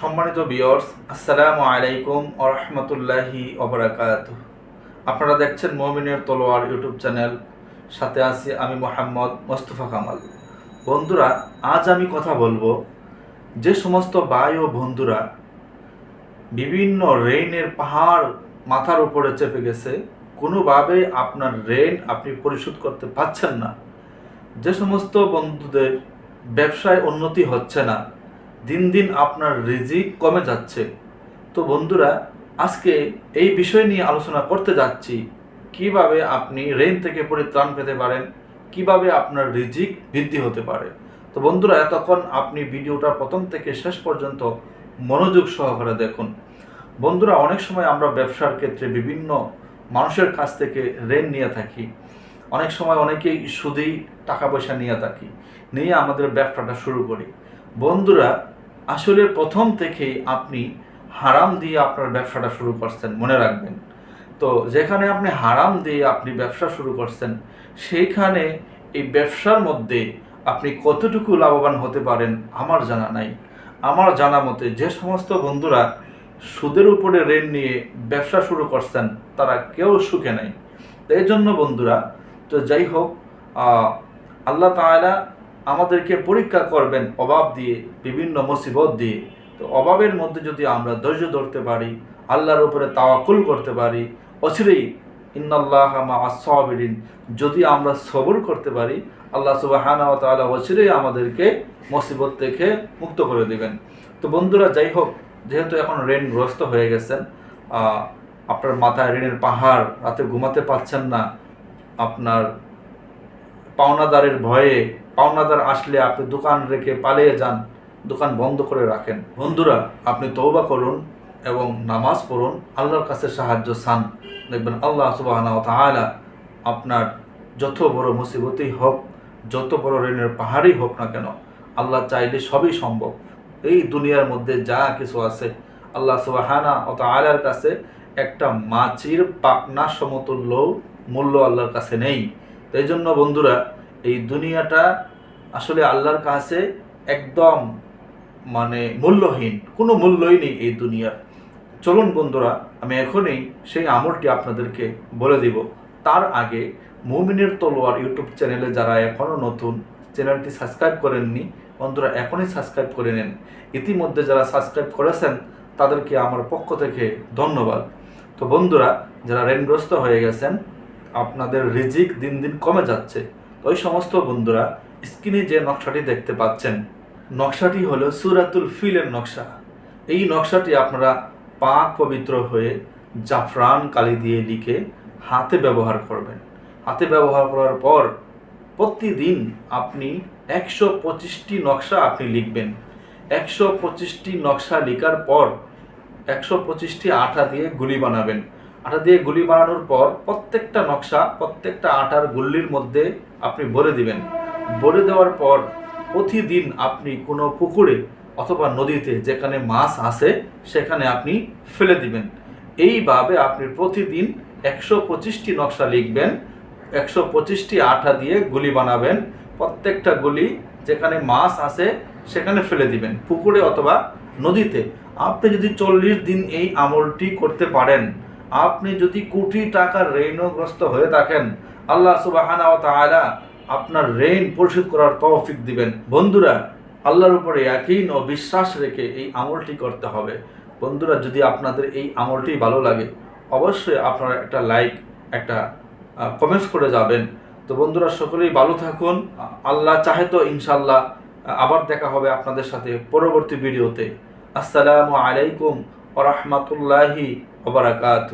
সম্মানিত বিয়র্স আসসালামু আলাইকুম আরহামতুল্লাহি অবরাকাত আপনারা দেখছেন মমিনের তলোয়ার ইউটিউব চ্যানেল, সাথে আছি আমি মোহাম্মদ মোস্তফা কামাল। বন্ধুরা, আজ আমি কথা বলব যে সমস্ত ভাই ও বন্ধুরা বিভিন্ন রেইনের পাহাড় মাথার উপরে চেপে গেছে, কোনোভাবে আপনার রেন আপনি পরিশোধ করতে পারছেন না। যে সমস্ত বন্ধুদের ব্যবসায় উন্নতি হচ্ছে না দিন দিন আপনার রিজিক কমে যাচ্ছে। তো বন্ধুরা, আজকে এই বিষয় নিয়ে আলোচনা করতে যাচ্ছি, কীভাবে আপনি রেন থেকে পরিত্রাণ পেতে পারেন, কীভাবে আপনার রিজিক বৃদ্ধি হতে পারে। তো বন্ধুরা, এতক্ষণ আপনি ভিডিওটা প্রথম থেকে শেষ পর্যন্ত মনোযোগ সহকারে দেখুন। বন্ধুরা, অনেক সময় আমরা ব্যবসার ক্ষেত্রে বিভিন্ন মানুষের কাছ থেকে ঋণ নিয়ে থাকি। অনেক সময় অনেকেই সুদেই টাকা পয়সা নিয়ে থাকি, নিয়ে আমাদের ব্যবসাটা শুরু করি। বন্ধুরা আসলে প্রথম থেকেই আপনি হারাম দিয়ে আপনার ব্যবসাটা শুরু করছেন, মনে রাখবেন। তো যেখানে আপনি হারাম দিয়ে আপনি ব্যবসা শুরু করছেন, সেইখানে এই ব্যবসার মধ্যে আপনি কতটুকু লাভবান হতে পারেন আমার জানা নাই। আমার জানা মতে যে সমস্ত বন্ধুরা সুদের উপরে ঋণ নিয়ে ব্যবসা শুরু করছেন, তারা কেউ সুখে নাই। এই জন্য বন্ধুরা, তো যাই হোক আল্লাহ তাআলা আমাদেরকে পরীক্ষা করবেন অভাব দিয়ে, বিভিন্ন মুসিবত দিয়ে। তো অভাবের মধ্যে যদি আমরা ধৈর্য ধরতে পারি, আল্লাহর উপরে তাওয়াকুল করতে পারি, অচিরেই ইন্নাল্লাহ মা সাবিরিন, যদি আমরা সবর করতে পারি, আল্লাহ সুবাহানা ও তাআলা অচিরেই আমাদেরকে মুসিবত থেকে মুক্ত করে দেবেন। তো বন্ধুরা, যাই হোক, যেহেতু এখন ঋণগ্রস্ত হয়ে গেছেন আপনার মাথায় ঋণের পাহাড়, রাতে ঘুমাতে পারছেন না, আপনার পাওনাদারের ভয়ে পাওনাদার আসলে আপনি দোকান রেখে পালিয়ে যান, দোকান বন্ধ করে রাখেন। বন্ধুরা, আপনি তৌবা করুন এবং নামাজ পড়ুন, আল্লাহর কাছে সাহায্য চান। দেখবেন আল্লাহ সুবাহ আপনার যত বড় মুসিবতই হোক, যত বড় ঋণের পাহাড়ই হোক না কেন, আল্লাহ চাইলে সবই সম্ভব। এই দুনিয়ার মধ্যে যা কিছু আছে, আল্লাহ সুবাহানা ও আলার কাছে একটা মাছির পাকনা সমতুল্য মূল্য আল্লাহর কাছে নেই। তাই জন্য বন্ধুরা, এই দুনিয়াটা আসলে আল্লাহর কাছে একদম মানে মূল্যহীন, কোনো মূল্যই নেই এই দুনিয়ার। চলুন বন্ধুরা, আমি এখনই সেই আমলটি আপনাদেরকে বলে দিব। তার আগে মুমিনের তলোয়ার ইউটিউব চ্যানেলে যারা এখনও নতুন, চ্যানেলটি সাবস্ক্রাইব করেননি, বন্ধুরা এখনই সাবস্ক্রাইব করে নেন। ইতিমধ্যে যারা সাবস্ক্রাইব করেছেন, তাদেরকে আমার পক্ষ থেকে ধন্যবাদ। তো বন্ধুরা, যারা ঋণগ্রস্ত হয়ে গেছেন আপনাদের রিজিক দিন দিন কমে যাচ্ছে। ওই সমস্ত বন্ধুরা, স্ক্রিনে যে নকশাটি দেখতে পাচ্ছেন, নকশাটি হলো সুরাতুল ফিলের নকশা। এই নকশাটি আপনারা পাক পবিত্র হয়ে জাফরান কালি দিয়ে লিখে হাতে ব্যবহার করবেন। হাতে ব্যবহার করার পর প্রতিদিন আপনি একশো পঁচিশটি নকশা আপনি লিখবেন। একশো পঁচিশটি নকশা লেখার পর একশো পঁচিশটি আঠা দিয়ে গুলি বানাবেন। আঠা দিয়ে গুলি বানানোর পর প্রত্যেকটা নকশা, প্রত্যেকটা আঠার গুল্লির মধ্যে আপনি ভরে দিবেন। ভরে দেওয়ার পর প্রতিদিন আপনি কোনো পুকুরে অথবা নদীতে যেখানে মাছ আছে, সেখানে আপনি ফেলে দিবেন। এইভাবে আপনি প্রতিদিন একশো পঁচিশটি নকশা লিখবেন, একশো পঁচিশটি আঠা দিয়ে গুলি বানাবেন, প্রত্যেকটা গুলি যেখানে মাছ আছে, সেখানে ফেলে দিবেন, পুকুরে অথবা নদীতে। আপনি যদি চল্লিশ দিন এই আমলটি করতে পারেন আপনি যদি কোটি টাকার ঋণগ্রস্ত হয়ে থাকেন, আল্লাহ সুবাহানা ও আপনার ঋণ পরিশোধ করার তৌফিক দিবেন। বন্ধুরা, আল্লাহর উপরে একই ও বিশ্বাস রেখে এই আমলটি করতে হবে। বন্ধুরা, যদি আপনাদের এই আমলটি ভালো লাগে, অবশ্যই আপনারা একটা লাইক, একটা কমেন্টস করে যাবেন। তো বন্ধুরা, সকলেই ভালো থাকুন। আল্লাহ চাহে তো ইনশাল্লাহ আবার দেখা হবে আপনাদের সাথে পরবর্তী ভিডিওতে। আসসালামু আলাইকুম ওরহমতুল্লাহি ওবরাকাত